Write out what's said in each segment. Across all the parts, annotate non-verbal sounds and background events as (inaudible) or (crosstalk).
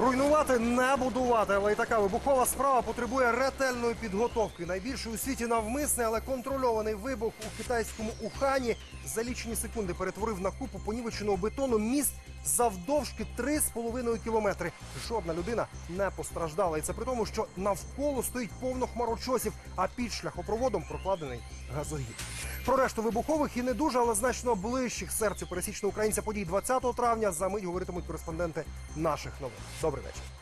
Руйнувати не будувати, але і така вибухова справа потребує ретельної підготовки. Найбільший у світі навмисний, але контрольований вибух у китайському Ухані за лічені секунди перетворив на купу понівеченого бетону міст завдовжки 3,5 кілометри. Жодна людина не постраждала. І це при тому, що навколо стоїть повно хмарочосів, а під шляхопроводом прокладений газогід. Про решту вибухових і не дуже, але значно ближчих серцю пересічного українця подій 20 травня за мить говоритимуть кореспонденти наших новин. Добрий вечір.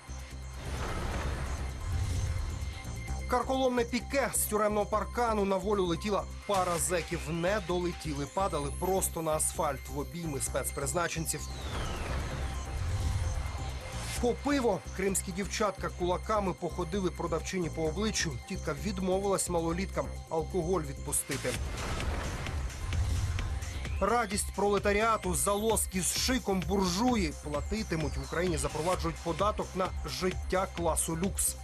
Карколомне піке з тюремного паркану на волю летіла пара зеків. Не долетіли, падали просто на асфальт в обійми спецпризначенців. По пиво кримські дівчатка кулаками походили продавчині по обличчю. Тітка відмовилась малоліткам алкоголь відпустити. Радість пролетаріату, залозки з шиком буржуї платитимуть в Україні, запроваджують податок на життя класу люкс.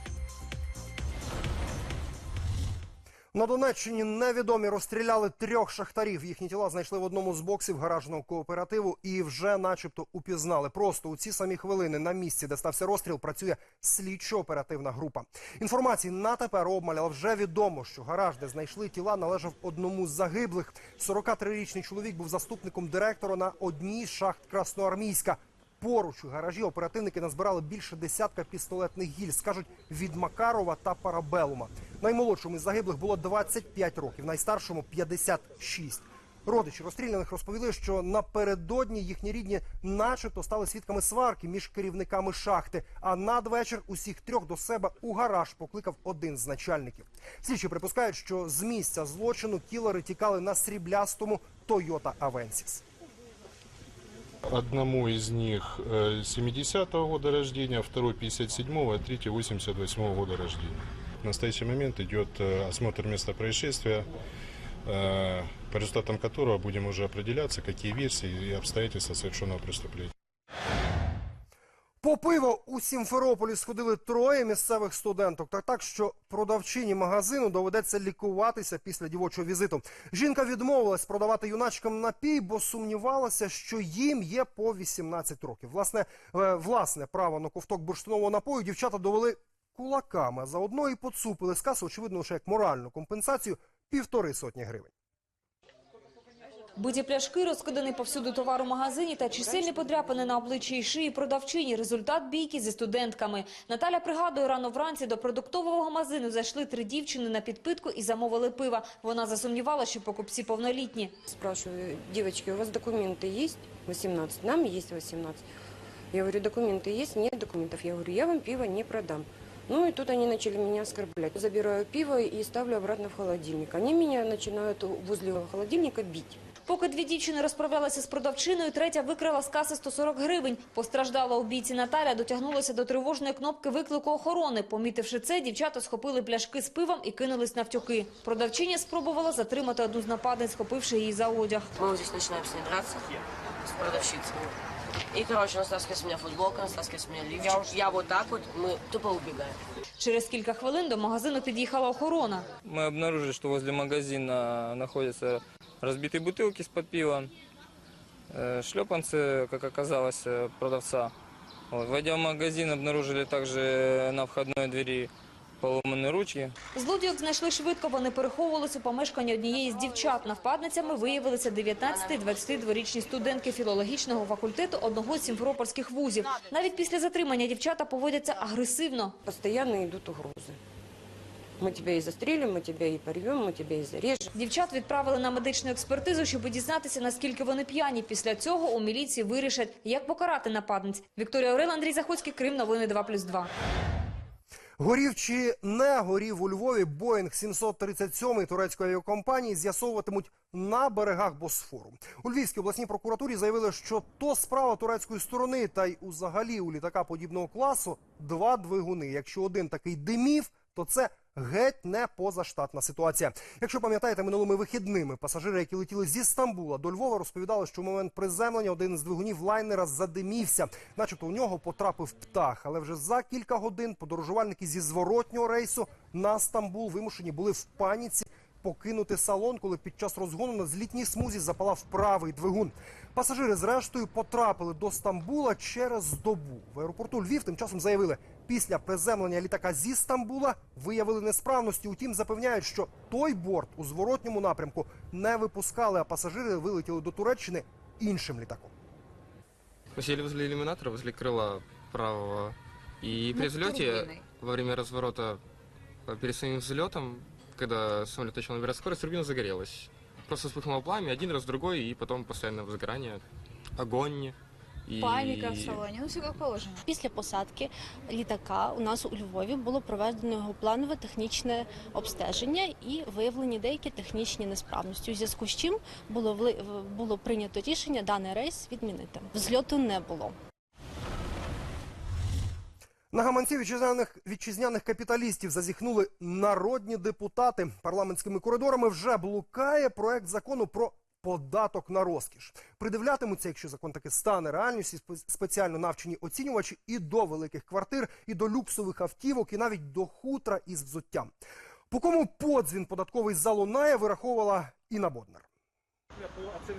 На Донеччині невідомі розстріляли трьох шахтарів. Їхні тіла знайшли в одному з боксів гаражного кооперативу і вже, начебто, упізнали. Просто у ці самі хвилини на місці, де стався розстріл, працює слідчо-оперативна група. Інформації на тепер обмаль, але вже відомо, що гараж, де знайшли тіла, належав одному з загиблих. 43-річний чоловік був заступником директора на одній з шахт Красноармійська. Поруч у гаражі оперативники назбирали більше десятка пістолетних гіль, скажуть від Макарова та Парабелума. Наймолодшому із загиблих було 25 років, найстаршому 56. Родичі розстріляних розповіли, що напередодні їхні рідні, начебто, стали свідками сварки між керівниками шахти. А надвечір усіх трьох до себе у гараж покликав один з начальників. Слідчі припускають, що з місця злочину кілери тікали на сріблястому Toyota Avensis. Одному из них э, 70-го года рождения, второй 57-го, а третий 88-го года рождения. В настоящий момент идет э, осмотр места происшествия, э, по результатам которого будем уже определяться, какие версии и обстоятельства совершенного преступления. По пиво у Сімферополі сходили троє місцевих студенток. Та так, що продавчині магазину доведеться лікуватися після дівочого візиту. Жінка відмовилась продавати юначкам напій, бо сумнівалася, що їм є по 18 років. Власне, е, власне право на ковток бурштинового напою дівчата довели кулаками. Заодно і поцупили з каси, очевидно, лише як моральну компенсацію півтори сотні гривень. Биті пляшки, розкиданий повсюду товар у магазині та чисельні подряпини на обличчі і шиї продавчині. Результат бійки зі студентками. Наталя пригадує, рано вранці до продуктового магазину зайшли три дівчини на підпитку і замовили пива. Вона засумнівала, що покупці повнолітні. Спрашиваю, девочки, у вас документы есть? 18. Нам есть 18. Я говорю, документы есть? Нет документов. Я говорю, я вам пиво не продам. Ну и тут они начали меня оскорблять. Забираю пиво и ставлю обратно в холодильник. Они меня начинают возле холодильника бить. Поки дві дівчини розправлялися з продавчиною, третя викрала з каси 140 гривень. Постраждала у бійці Наталя, дотягнулася до тривожної кнопки виклику охорони. Помітивши це, дівчата схопили пляшки з пивом і кинулись навтюки. Продавчиня спробувала затримати одну з нападниць, схопивши її за одяг. Ми ось починаємо драться, с продавщицей. И, короче, она стаскивает с меня футболку, она стаскивает с меня лифчик. Я, вот так вот, мы тупо убегаем. Через кілька хвилин до магазину під'їхала охорона. Мы обнаружили, что возле магазина находятся разбитые бутылки из-под пива, э, шлепанцы, как оказалось, э, продавца. Вот. Войдя в магазин, обнаружили также на входной двери поломанные ручки. Злодіїв знайшли швидко. Вони переховувалися у помешканні однієї з дівчат. Навпадницями виявилися 19 і 22-річні студентки філологічного факультету одного з сімферопольських вузів. Навіть після затримання дівчата поводяться агресивно. Постоянно идут угрозы. Мы тебя и застрелим, мы тебя и порвем, мы тебя и зарежем. Дівчат відправили на медичну експертизу, щоб дізнатися, наскільки вони п'яні. Після цього у міліції вирішать, як покарати нападниць. Вікторія Орел, Андрій Заходський, Крим, новини 2+,2. Горів чи не горів у Львові Боїнг 737 турецької авіакомпанії з'ясовуватимуть на берегах Босфору. У Львівській обласній прокуратурі заявили, що то справа турецької сторони, та й узагалі у літака подібного класу два двигуни. Якщо один такий димів, то це геть не позаштатна ситуація. Якщо пам'ятаєте, минулими вихідними пасажири, які летіли зі Стамбула до Львова, розповідали, що в момент приземлення один з двигунів лайнера задимівся, начебто у нього потрапив птах. Але вже за кілька годин подорожувальники зі зворотнього рейсу на Стамбул вимушені були в паніці покинути салон, коли під час розгону на злітній смузі запалав правий двигун. Пасажири зрештою потрапили до Стамбула через добу. В аеропорту Львів тим часом заявили, після приземлення літака зі Стамбула виявили несправності. Утім, запевняють, що той борт у зворотньому напрямку не випускали, а пасажири вилетіли до Туреччини іншим літаком. Мы сели возле иллюминатора, возле крыла правого. И при взлете, во время разворота э, перед самим взлетом, когда самолет начал набирать скорость, турбина загорелась. Просто вспыхнуло пламя, один раз, другой, и потом постоянно возгорание, огонь. И... Паніка в салоні, ну все як положено. Після посадки літака у нас у Львові було проведено його планове технічне обстеження і виявлені деякі технічні несправності. У зв'язку з чим було вли- було прийнято рішення даний рейс відмінити. Взльоту не було. На гаманці вітчизняних, вітчизняних капіталістів зазіхнули народні депутати. Парламентськими коридорами вже блукає проект закону про податок на розкіш. Придивлятимуться, якщо закон таки стане реальністю, спеціально навчені оцінювачі і до великих квартир, і до люксових автівок, і навіть до хутра із взуттям. По кому подзвін податковий залунає, вираховувала Інна Боднар.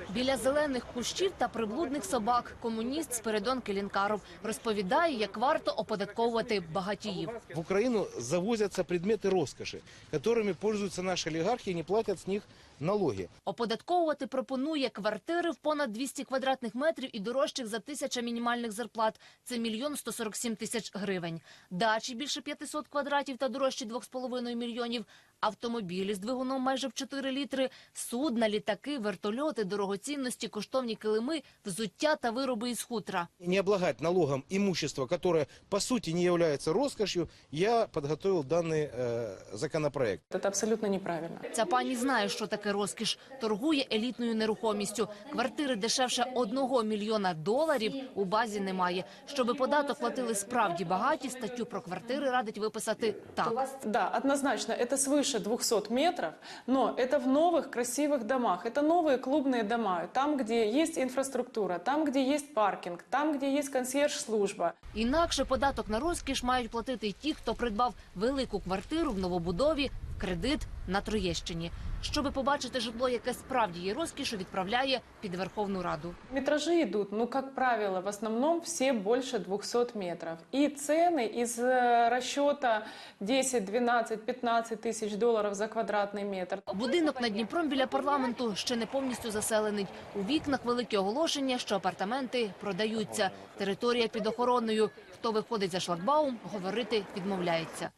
Біля зелених кущів та приблудних собак комуніст Спиридон Келінкаров розповідає, як варто оподатковувати багатіїв. В Украину завозятся предметы роскоши, которыми пользуются наши олигархи и не платят с них налоги. Оподатковувати пропонує квартири в понад 200 квадратних метрів і дорожчих за тисяча мінімальних зарплат. Це мільйон 147 тисяч гривень. Дачі більше 500 квадратів та дорожчі 2,5 мільйонів Автомобілі з двигуном майже в 4 літри, судна, літаки, вертольоти, дорогоцінності, коштовні килими, взуття та вироби із хутра. Не облагать налогом имущество, которое по сути не является роскошью, я подготовил данный э, законопроект. Это абсолютно неправильно. Ця пані знає, що таке розкіш. Торгує елітною нерухомістю. Квартири дешевше одного мільйона доларів у базі немає. Щоби податок платили справді багаті, статтю про квартири радить виписати так. Да, однозначно, это свыше 200 метров, но это в новых красивых домах. Это новые клубные дома, там, где есть инфраструктура, там, где есть паркинг, там, где есть консьерж-служба. Інакше податок на розкіш мають платити й ті, хто придбав велику квартиру в новобудові, в кредит на Троєщині. Щоби побачити житло, яке справді є розкішу, відправляє під Верховну Раду. Метражи идут, ну, как правило, в основном все больше 200 метров. И цены из э, расчета 10, 12, 15 тысяч долларов за квадратный метр. Будинок над Дніпром біля парламенту ще не повністю заселений. У вікнах великі оголошення, що апартаменти продаються. Територія під охороною. Хто виходить за шлагбаум, говорити відмовляється.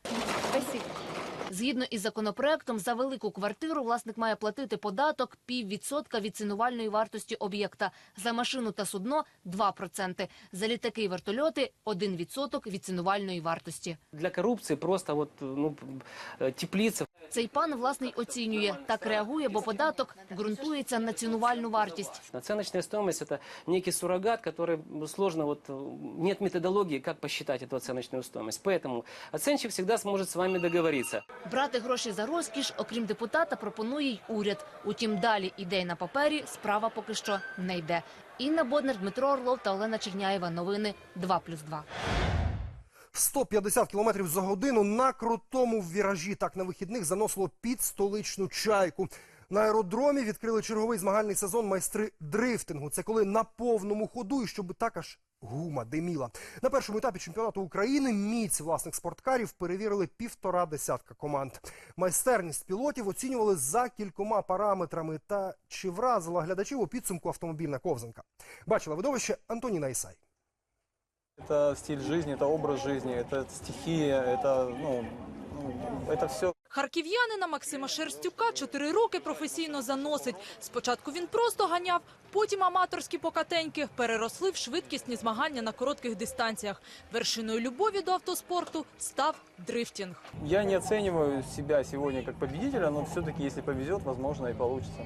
Згідно із законопроектом, за велику квартиру власник має платити податок піввідсотка від цінувальної вартості об'єкта. За машину та судно – 2%. За літаки і вертольоти – 1% від цінувальної вартості. Для коррупции просто вот ну, э, теплица. Цей пан власний оцінює. Так реагує, бо податок ґрунтується на цінувальну вартість. Оценочная стоимость это некий суррогат, который сложно вот э, нет методологии, как посчитать эту оценочную стоимость. Поэтому оценщик всегда сможет с вами договориться. Брати гроші за розкіш, окрім депутата, пропонує й уряд. Утім, далі ідей на папері справа поки що не йде. Інна Боднар, Дмитро Орлов та Олена Черняєва. Новини 2+,2. 150 км за годину на крутому віражі. Так на вихідних заносило під столичну чайку. На аеродромі відкрили черговий змагальний сезон майстри дрифтингу. Це коли на повному ходу і щоб так аж гума диміла. На першому етапі чемпіонату України міць власних спорткарів перевірили півтора десятка команд. Майстерність пілотів оцінювали за кількома параметрами. Та чи вразила глядачів у підсумку автомобільна ковзанка? Бачила видовище Антоніна Ісай. Это стиль жизни, это образ жизни, это стихия, это, ну, ну, это все Харків'янина Максима Шерстюка чотири роки професійно заносить. Спочатку він просто ганяв, потім аматорські покатеньки переросли в швидкісні змагання на коротких дистанціях. Вершиною любові до автоспорту став дрифтінг. Я не оцениваю себя сегодня как победителя, но все-таки, если повезет, возможно, и получится.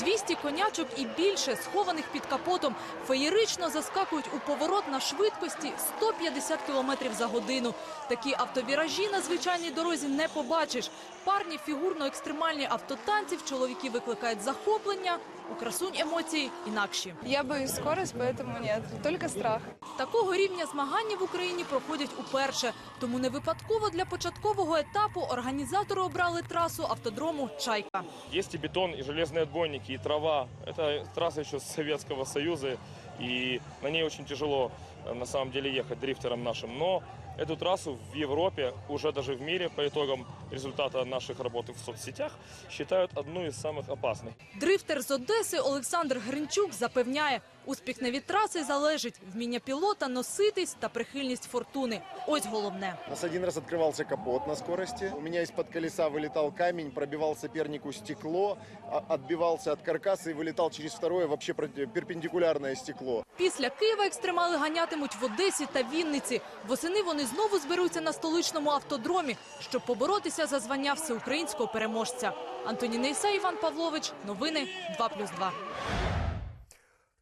200 конячок і більше, схованих під капотом, феєрично заскакують у поворот на швидкості 150 км за годину. Такі автовіражі на звичайній дорозі не побачиш. Парні фігурно-екстремальні автотанців, чоловіки викликають захоплення, у красунь емоції інакші. Я боюсь скорость, поэтому нет, только страх. Такого рівня змагання в Україні проходять уперше. Тому не випадково для початкового етапу організатори обрали трасу автодрому «Чайка». Есть и бетон, и железные отбойники, и трава. Это трасса еще с Советского Союза, и на ней очень тяжело э, на самом деле ехать дрифтерам нашим. Но эту трассу в Европе, уже даже в мире, по итогам результата наших работ в соцсетях, считают одну из самых опасных. Дрифтер з Одеси Олександр Гринчук запевняє, успіх не від траси залежить вміння пілота носитись та прихильність фортуни. Ось головне. У нас один раз открывался капот на скорости. У меня из-под колеса вылетал камень, пробивал сопернику стекло, а- отбивался от каркаса и вылетал через второе вообще проти- перпендикулярное стекло. Після Києва екстремали ганятимуть в Одесі та Вінниці. Восени вони знову зберуться на столичному автодромі, щоб поборотися за звання всеукраїнського переможця. Антоніна Іса, Іван Павлович. Новини 2+,2.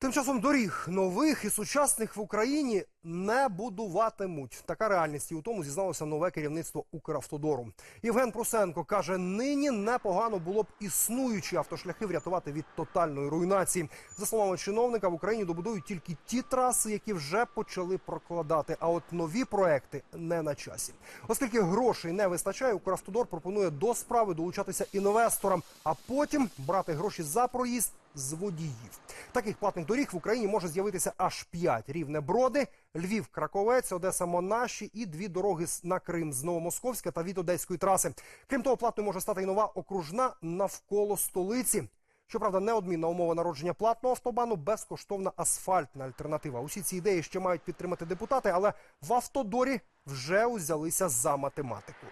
Тим часом доріг нових і сучасних в Україні не будуватимуть. Така реальність і у тому зізналося нове керівництво Укравтодору. Євген Прусенко каже, нині непогано було б існуючі автошляхи врятувати від тотальної руйнації. За словами чиновника, в Україні добудують тільки ті траси, які вже почали прокладати. А от нові проекти не на часі. Оскільки грошей не вистачає, Укравтодор пропонує до справи долучатися інвесторам, а потім брати гроші за проїзд з водіїв. Таких платних доріг в Україні може з'явитися аж п'ять: рівне броди, Львів, Краковець, Одеса, Монаші і дві дороги на Крим з Новомосковська та від Одеської траси. Крім того, платною може стати і нова окружна навколо столиці. Щоправда, неодмінна умова народження платного автобану безкоштовна асфальтна альтернатива. Усі ці ідеї ще мають підтримати депутати, але в автодорі вже узялися за математику.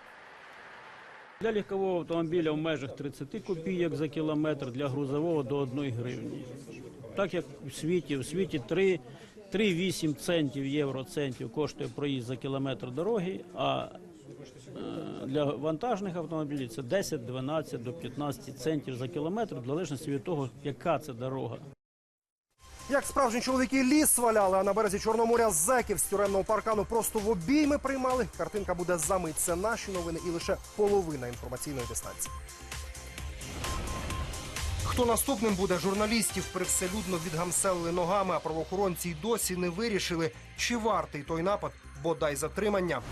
Для легкового автомобіля в межах 30 копійок за кілометр, для грузового до 1 гривні. Так як у світі, у світі 3, 3,8 центів, євроцентів коштує проїзд за кілометр дороги, а е, для вантажних автомобілів це 10, 12 до 15 центів за кілометр, в залежності від того, яка це дорога. Як справжні чоловіки ліс сваляли, а на березі Чорного моря зеків з тюремного паркану просто в обійми приймали. Картинка буде за мить. Це наші новини і лише половина інформаційної дистанції. Хто наступним буде? Журналістів привселюдно відгамселили ногами, а правоохоронці й досі не вирішили, чи вартий той напад, бодай затримання.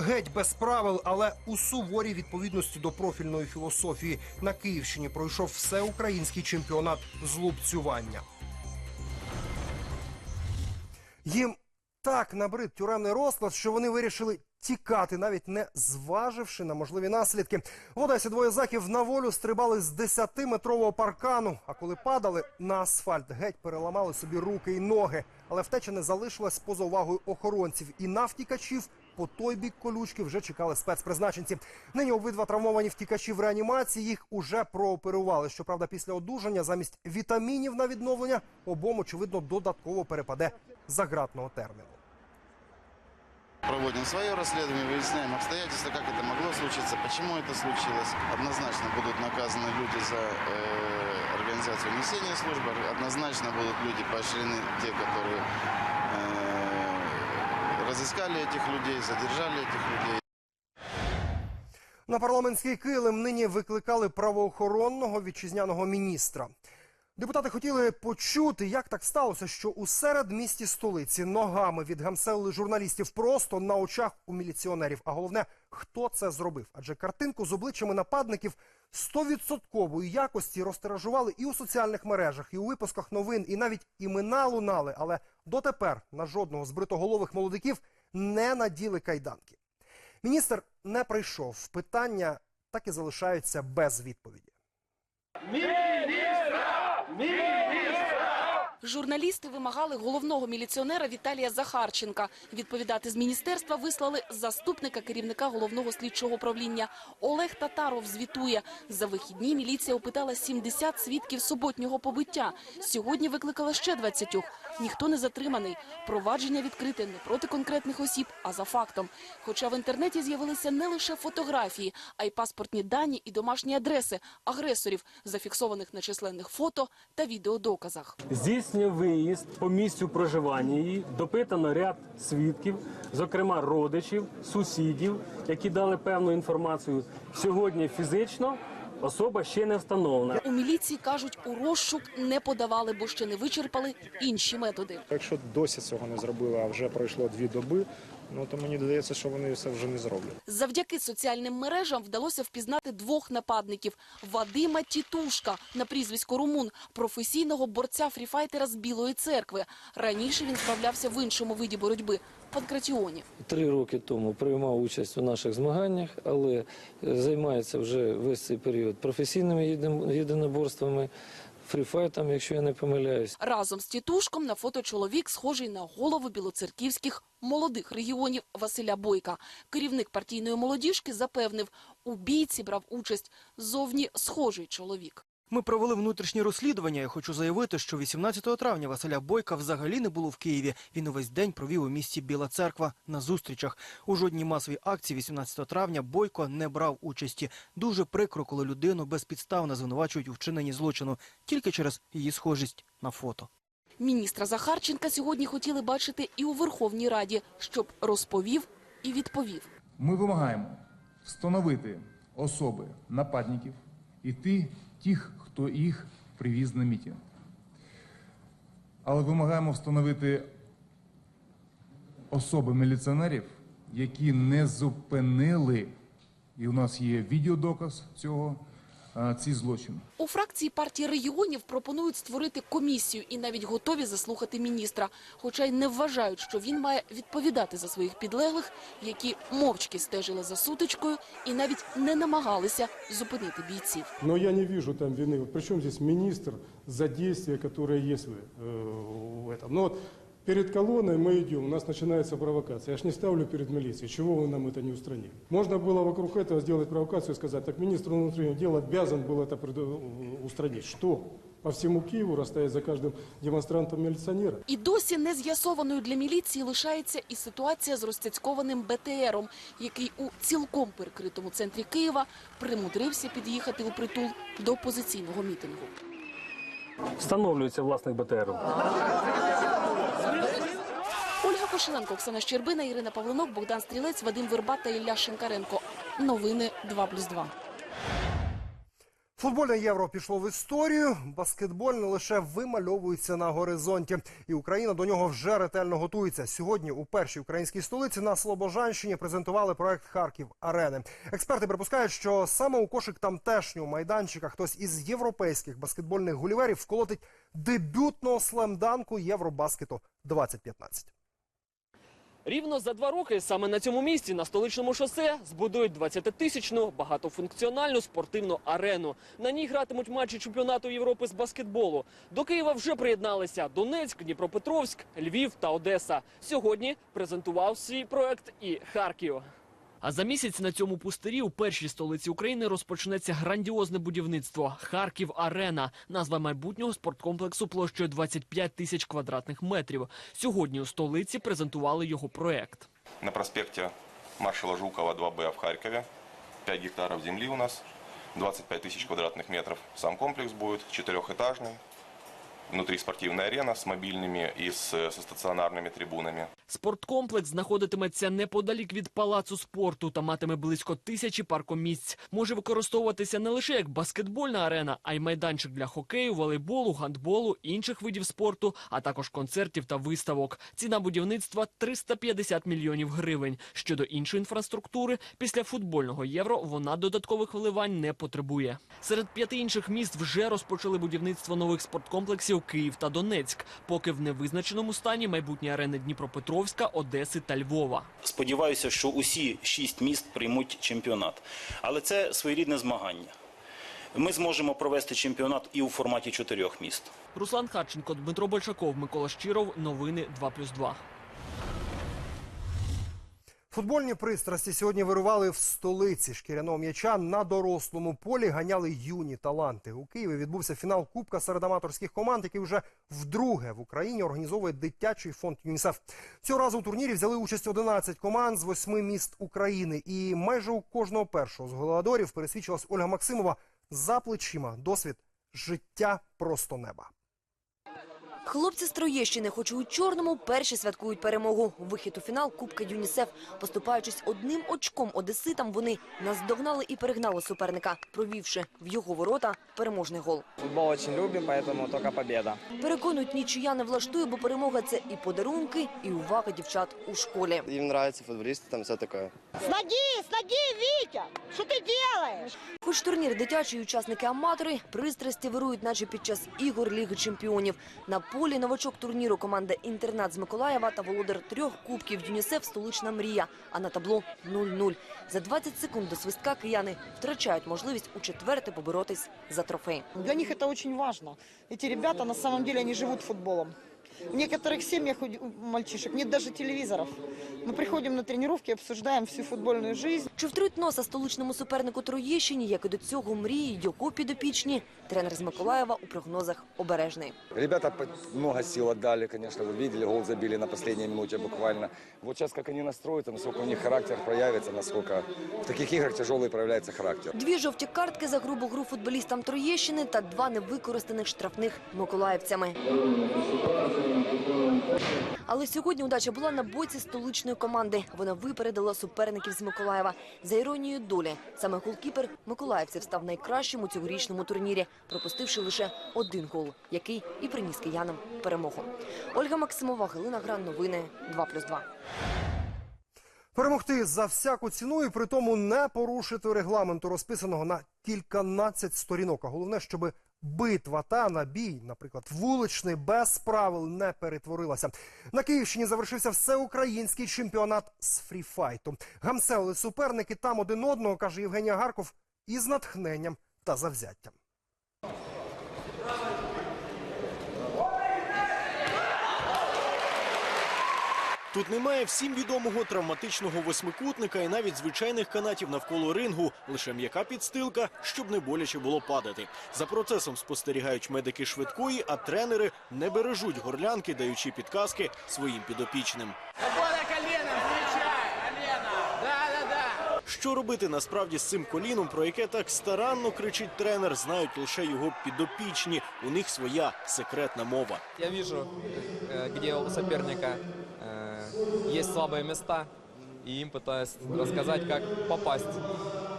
Геть без правил, але у суворій відповідності до профільної філософії на Київщині пройшов всеукраїнський чемпіонат з лупцювання. Їм так набрид тюремний розклад, що вони вирішили тікати, навіть не зваживши на можливі наслідки. В Одесі двоє заків на волю стрибали з 10-метрового паркану. А коли падали на асфальт, геть переламали собі руки і ноги. Але втеча не залишилась поза увагою охоронців. І на втікачів по той бік колючки вже чекали спецпризначенці. Нині обидва травмовані втікачі в реанімації. Їх уже прооперували. Щоправда, після одужання замість вітамінів на відновлення обом очевидно додатково перепаде загратного терміну. Проводим свое расследование, выясняем обстоятельства, как это могло случиться, почему это случилось. Однозначно будут наказаны люди за э, организацию несения службы, однозначно будут люди поощрены, те, которые э, разыскали этих людей, задержали этих людей. На парламентський килим нині викликали правоохоронного вітчизняного міністра. Депутати хотіли почути, як так сталося, що у середмісті столиці ногами відгамселили журналістів просто на очах у міліціонерів. А головне, хто це зробив? Адже картинку з обличчями нападників стовідсоткової якості розтиражували і у соціальних мережах, і у випусках новин, і навіть імена лунали. Але дотепер на жодного з бритоголових молодиків не наділи кайданки. Міністр не прийшов. Питання так і залишаються без відповіді. Mil! Журналісти вимагали головного міліціонера Віталія Захарченка. Відповідати з міністерства вислали заступника керівника головного слідчого управління. Олег Татаров звітує. За вихідні міліція опитала 70 свідків суботнього побиття. Сьогодні викликала ще 20. Ніхто не затриманий. Провадження відкрите не проти конкретних осіб, а за фактом. Хоча в інтернеті з'явилися не лише фотографії, а й паспортні дані і домашні адреси агресорів, зафіксованих на численних фото та відеодоказах. Здесь здійснює виїзд по місцю проживання її. Допитано ряд свідків, зокрема родичів, сусідів, які дали певну інформацію. Сьогодні фізично особа ще не встановлена. У міліції кажуть, у розшук не подавали, бо ще не вичерпали інші методи. Якщо досі цього не зробили, а вже пройшло дві доби, ну то мені здається, що вони це вже не зроблять. Завдяки соціальним мережам вдалося впізнати двох нападників: Вадима Тітушка на прізвисько Румун, професійного борця фріфайтера з Білої церкви. Раніше він справлявся в іншому виді боротьби панкратіоні. Три роки тому приймав участь у наших змаганнях, але е, займається вже весь цей період професійними єдиноборствами, фріфайтом, якщо я не помиляюсь. Разом з Тітушком на фото чоловік схожий на голову білоцерківських молодих регіонів Василя Бойка. Керівник партійної молодіжки запевнив, у бійці брав участь зовні схожий чоловік. Ми провели внутрішнє розслідування. Я хочу заявити, що 18 травня Василя Бойка взагалі не було в Києві. Він увесь день провів у місті Біла Церква на зустрічах. У жодній масовій акції 18 травня Бойко не брав участі. Дуже прикро, коли людину безпідставно звинувачують у вчиненні злочину тільки через її схожість на фото. Міністра Захарченка сьогодні хотіли бачити і у Верховній Раді, щоб розповів і відповів. Ми вимагаємо встановити особи нападників і тих, хто їх привіз на мітинг. Але вимагаємо встановити особи міліціонерів, які не зупинили, і у нас є відеодоказ цього, ці злочини. У фракції партії регіонів пропонують створити комісію і навіть готові заслухати міністра, хоча й не вважають, що він має відповідати за своїх підлеглих, які мовчки стежили за сутичкою і навіть не намагалися зупинити бійців. Но я не вижу там вины. Вот Причем здесь министр за действия, которые есть в, э, в этом. Но вот перед колонной мы идем, у нас начинается провокация. Я ж не ставлю перед милицией, чего вы нам это не устранили. Можно было вокруг этого сделать провокацию и сказать, так министр внутренних дел обязан был это пред- устранить. Что? По всему Киеву расстоять за каждым демонстрантом милиционера? І досі не з'ясованою для міліції лишається і ситуація з розцяцькованим БТРом, який у цілком перекритому центрі Києва примудрився під'їхати у притул до опозиційного мітингу. Встановлюється власник БТРу. Кошеленко, Оксана Щербина, Ірина Павленок, Богдан Стрілець, Вадим Верба та Ілля Шинкаренко. Новини 2+,2. Футбольне євро пішло в історію. Баскетболь не лише вимальовується на горизонті, і Україна до нього вже ретельно готується. Сьогодні у першій українській столиці на Слобожанщині презентували проект Харків Арени. Експерти припускають, що саме у кошик тамтешнього майданчика хтось із європейських баскетбольних гуліверів вколотить дебютного слемданку Євробаскету 2015. Рівно за два роки саме на цьому місці на столичному шосе збудують 20-тисячну багатофункціональну спортивну арену. На ній гратимуть матчі чемпіонату Європи з баскетболу. До Києва вже приєдналися Донецьк, Дніпропетровськ, Львів та Одеса. Сьогодні презентував свій проект і Харків. А за місяць на цьому пустирі у першій столиці України розпочнеться грандіозне будівництво Харків Арена. Назва майбутнього спорткомплексу площею 25 тисяч квадратних метрів. Сьогодні у столиці презентували його проект. На проспекте маршала Жукова 2Б в Харькове. 5 гектаров земли у нас, 25 тысяч квадратных метров. Сам комплекс будет четырехэтажный. Внутри спортивная арена с мобильными и с, со стационарными трибунами. Спорткомплекс знаходитиметься неподалік від палацу спорту та матиме близько тисячі паркомісць. Може використовуватися не лише як баскетбольна арена, а й майданчик для хокею, волейболу, гандболу, інших видів спорту, а також концертів та виставок. Ціна будівництва 350 мільйонів гривень. Щодо іншої інфраструктури, після футбольного євро вона додаткових вливань не потребує. Серед п'яти інших міст вже розпочали будівництво нових спорткомплексів Київ та Донецьк. Поки в невизначеному стані майбутні арени Дніпропетровська, Одеси та Львова. Сподіваюся, що усі шість міст приймуть чемпіонат. Але це своєрідне змагання. Ми зможемо провести чемпіонат і у форматі чотирьох міст. Руслан Харченко, Дмитро Большаков, Микола Щиров. Новини 2+,2. Футбольні пристрасті сьогодні вирували в столиці шкіряного м'яча на дорослому полі. Ганяли юні таланти. У Києві відбувся фінал Кубка серед аматорських команд, який вже вдруге в Україні організовує дитячий фонд ЮНІСЕФ. Цього разу у турнірі взяли участь 11 команд з восьми міст України. І майже у кожного першого з голадорів пересвідчилась Ольга Максимова за плечима. Досвід життя просто неба. Хлопці з Троєщини, хоч і у чорному, перші святкують перемогу. Вихід у фінал Кубка ЮНІСЕФ. Поступаючись одним очком одеситам, вони наздогнали і перегнали суперника, провівши в його ворота переможний гол. Футбол очень любим, поэтому только победа. Переконують, нічия не влаштує, бо перемога – це і подарунки, і увага дівчат у школі. Им нравятся футболисты, там все такое. С ноги, с ноги, Витя! Что ты делаешь? Хоч турнір дитячий, учасники-аматори пристрасті вирують, наче під час ігор Ліги чемпіонів. На полі новачок турніру команда «Інтернат» з Миколаєва та володар трьох кубків ЮНІСЕФ «Столична мрія», а на табло 0-0. За 20 секунд до свистка кияни втрачають можливість у четверте поборотись за трофей. Для них это очень важно. Эти ребята, на самом деле, они живут футболом. В некоторых семьях у у мальчишек нет даже телевизоров. Мы приходим на тренировки, обсуждаем всю футбольную жизнь. Чи втруть носа столичному супернику Троєщині, як і до цього мрії його підопічні? Тренер з Миколаєва у прогнозах обережний. Ребята по- много сил отдали, конечно, вы видели, гол забили на последней минуте буквально. Вот сейчас как они настроятся, насколько у них характер проявится, насколько в таких играх тяжелый проявляется характер. Дві жовті картки за грубу гру футболістам Троєщини та два невикористаних штрафних миколаївцями. Але сьогодні удача була на боці столичної команди. Вона випередила суперників з Миколаєва. За іронією долі, саме голкіпер миколаївців став найкращим у цьогорічному турнірі, пропустивши лише один гол, який і приніс киянам перемогу. Ольга Максимова, Галина Гран, новини 2+,2. Перемогти за всяку ціну і при тому не порушити регламенту, розписаного на кільканадцять сторінок. А головне, щоб битва та набій, наприклад, вуличний без правил не перетворилася. На Київщині завершився всеукраїнський чемпіонат з фріфайту. Гамселили суперники там один одного, каже Євгенія Гарков, із натхненням та завзяттям. Тут немає всім відомого травматичного восьмикутника і навіть звичайних канатів навколо рингу, лише м'яка підстилка, щоб не боляче було падати. За процесом спостерігають медики швидкої, а тренери не бережуть горлянки, даючи підказки своїм підопічним. Що робити насправді з цим коліном, про яке так старанно кричить тренер, знають лише його підопічні. У них своя секретна мова. Я вижу, э, где у соперника э, есть слабые места, и им пытаюсь рассказать, как попасть.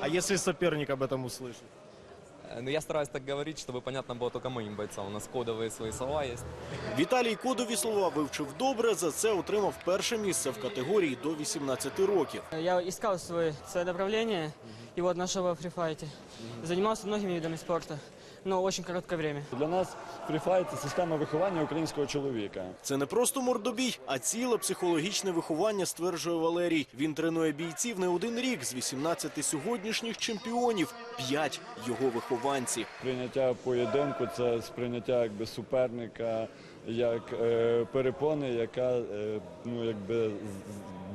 А если соперник об этом услышит? Э, Но я стараюсь так говорить, чтобы понятно было только моим бойцам. У нас кодовые свои слова есть. Віталій кодові слова вивчив добре. За це отримав перше місце в категорії до 18 років. Я искал свое, свое направление и вот нашел во фрифайте. Занимался многими видами спорта, но очень короткое время. Для нас фріфайт це система виховання українського чоловіка. Це не просто мордобій, а ціле психологічне виховання, стверджує Валерій. Він тренує бійців не один рік з 18 сьогоднішніх чемпіонів. П'ять його вихованці. Прийняття поєдинку це сприйняття якби суперника як е, перепони, яка е, ну якби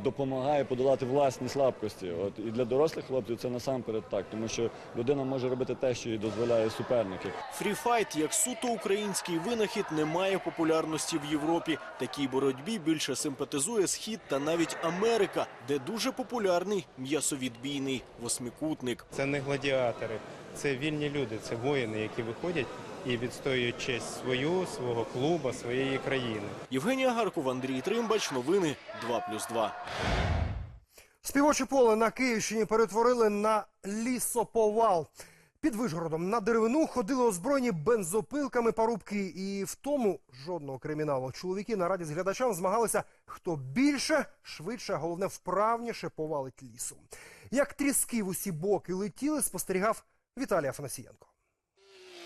допомагає подолати власні слабкості. От і для дорослих хлопців це насамперед так, тому що людина може робити те, що їй дозволяє суперники. Фріфайт, як суто український винахід, не має популярності в Європі. Такій боротьбі більше симпатизує Схід та навіть Америка, де дуже популярний м'ясовідбійний восьмикутник. Це не гладіатори, це вільні люди, це воїни, які виходять і відстоюють честь свою, свого клубу, своєї країни. Євгенія Гаркова, Андрій Тримбач. Новини 2+,2. Співоче поле на Київщині перетворили на лісоповал. Під Вишгородом на деревину ходили озброєні бензопилками парубки. І в тому жодного криміналу. Чоловіки на раді з глядачам змагалися, хто більше, швидше, а головне вправніше повалить лісу. Як тріски в усі боки летіли, спостерігав Віталій Афанасієнко.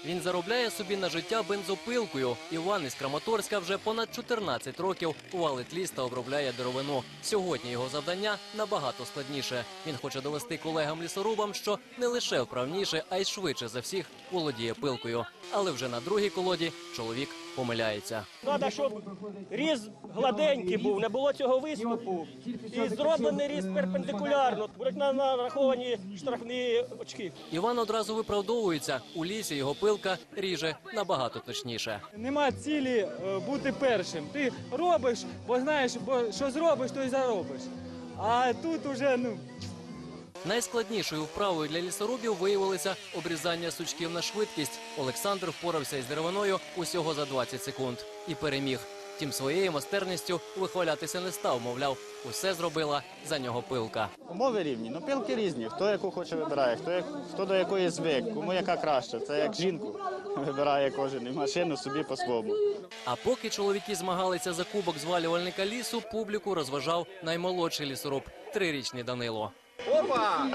Він заробляє собі на життя бензопилкою. Іван із Краматорська вже понад 14 років валить ліс та обробляє деревину. Сьогодні його завдання набагато складніше. Він хоче довести колегам-лісорубам, що не лише вправніше, а й швидше за всіх володіє пилкою. Але вже на другій колоді чоловік помиляється. Треба, щоб різ гладенький був, не було цього виступу. І зроблений різ перпендикулярно. Будуть на- нараховані штрафні очки. Іван одразу виправдовується. У лісі його пилка ріже набагато точніше. Нема цілі е, бути першим. Ти робиш, бо знаєш, бо що зробиш, то й заробиш. А тут уже ну Найскладнішою вправою для лісорубів виявилося обрізання сучків на швидкість. Олександр впорався із деревиною усього за 20 секунд і переміг. Втім, своєю майстерністю вихвалятися не став. Мовляв, усе зробила за нього пилка. Умови рівні, ну пилки різні. Хто яку хоче вибирає, хто, як, хто до якої звик, кому яка краще. Це як жінку (laughs) вибирає кожен і машину собі по-своєму. А поки чоловіки змагалися за кубок звалювальника лісу, публіку розважав наймолодший лісоруб трирічний Данило. Опа!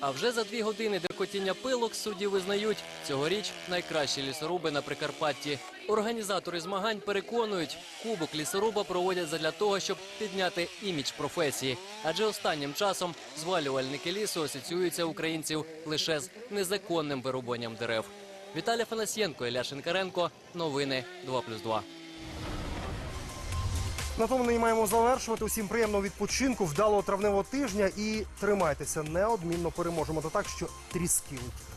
А вже за дві години деркотіння пилок судді визнають цьогоріч найкращі лісоруби на Прикарпатті. Організатори змагань переконують, кубок лісоруба проводять задля того, щоб підняти імідж професії. Адже останнім часом звалювальники лісу асоціюються українців лише з незаконним вирубанням дерев. Віталій Фанасьєнко, Ілля Шинкаренко. Новини 2+,2. На тому ми маємо завершувати. Усім приємного відпочинку, вдалого травневого тижня і тримайтеся. Неодмінно переможемо. Та так, що тріски летять.